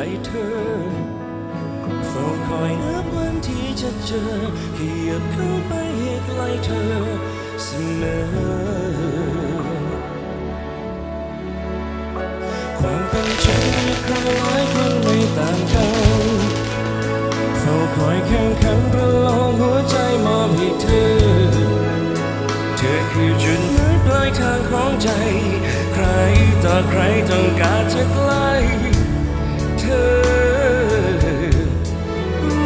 ล้เธอเฝ้าคอยนับวันที่จะเจอขยับเข้าไปให้ใกล้เธอเสมอความเป็นจริงมีครหลายคนไม่ต่างกันเฝ้าคอยแข่งขันประลองหัวใจมอบให้เธอ เธอคือจุดหมาย ปลายทางของใจ ใครต่อใครต้องการจะใกล้เธออู้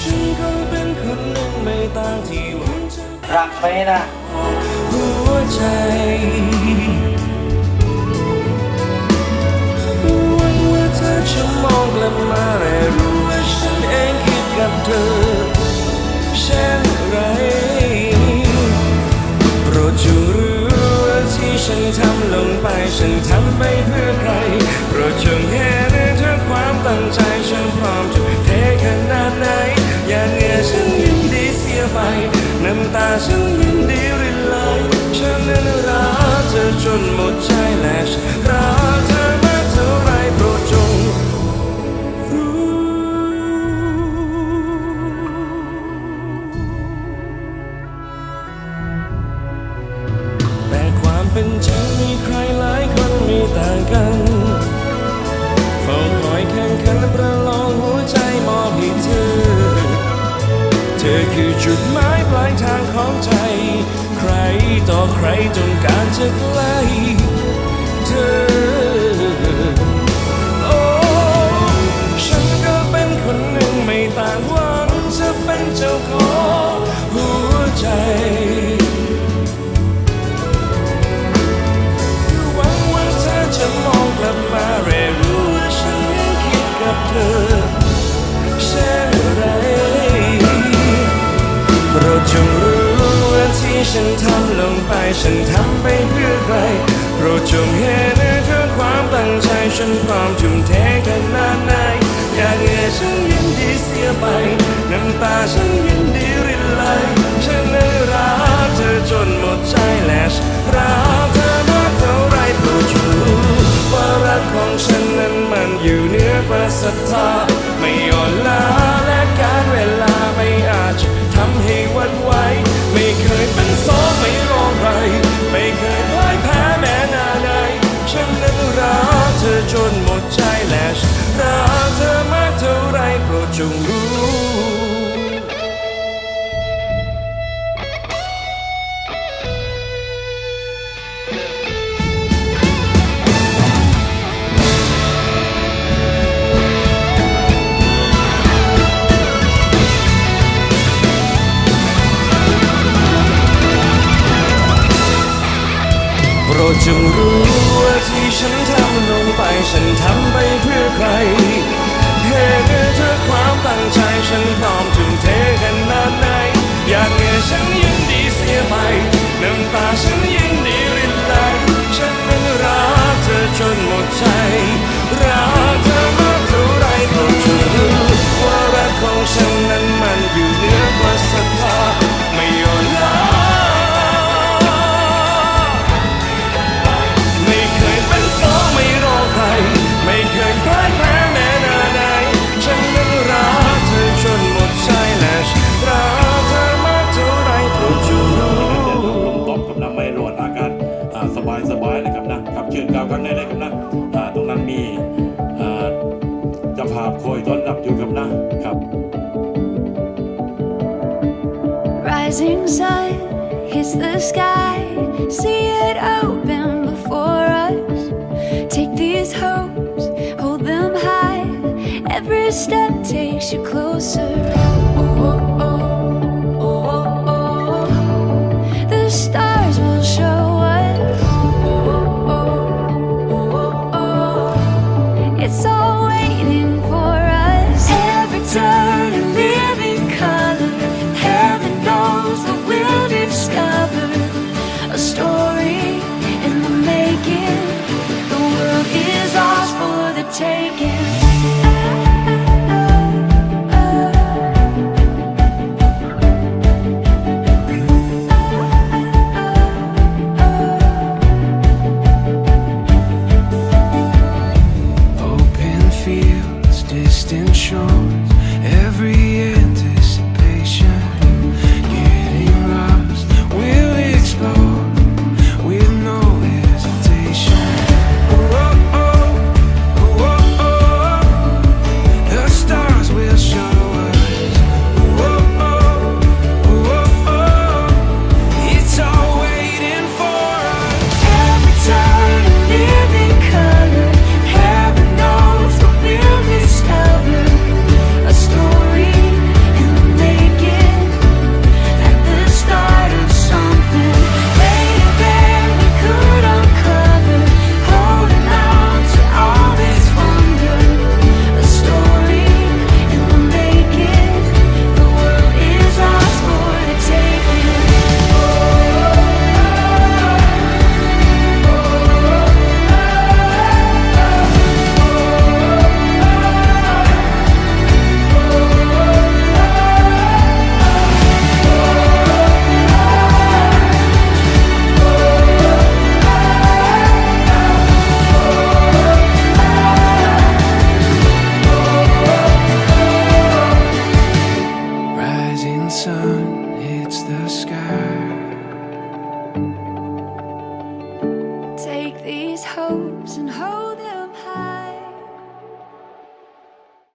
ฉันก็เป็นคนหนึ่งไม่ต่างที่หวังจะรักไหมนะหัวใจหวังว่าเธอจะมองกลับมาและรู้ว่าฉันเองคิดกับเธอเช่นไร ฉันทำลงไป ฉันทำไปเพื่อใคร โปรดจงเห็นถึงความตั้งใจ ฉันพร้อมจะเทขนาดไหน อย่าเหงื่อฉันยินดีเสียไป น้ำตาฉันยินดีรินไหลฉันนั้นรักเธอจนหมดใจและฉันรัก อคือจุดหมายปลายทางของใจ ใครต่อใครต้องการจะใกล้ ฉันทำลงไป ฉันทำไปเพื่อใครโปรดจงเห็นถึงความตั้งใจฉันพร้อมทุ่มเทขนาดไหนอยากให้ฉันยินดีเสียไป น้ำตาฉันยินดี จงรู้ว่าที่ฉันทำลงไปฉันทำไปเพื่อใครเหตุเธอความตั้งใจฉันพร้อมทุ่มเทขนาดไหนอยากให้ฉันยินดีเสียไปน้ำตาฉันยิน ข้างในเลยครับนะตรงนั้นมีจะภาพคอยต้อนรับอยู่ครับนะครับ Rising sun hits the sky. See it open before us. Take these hopes, hold them high. Every step takes you closer. Distant shores. Every sun.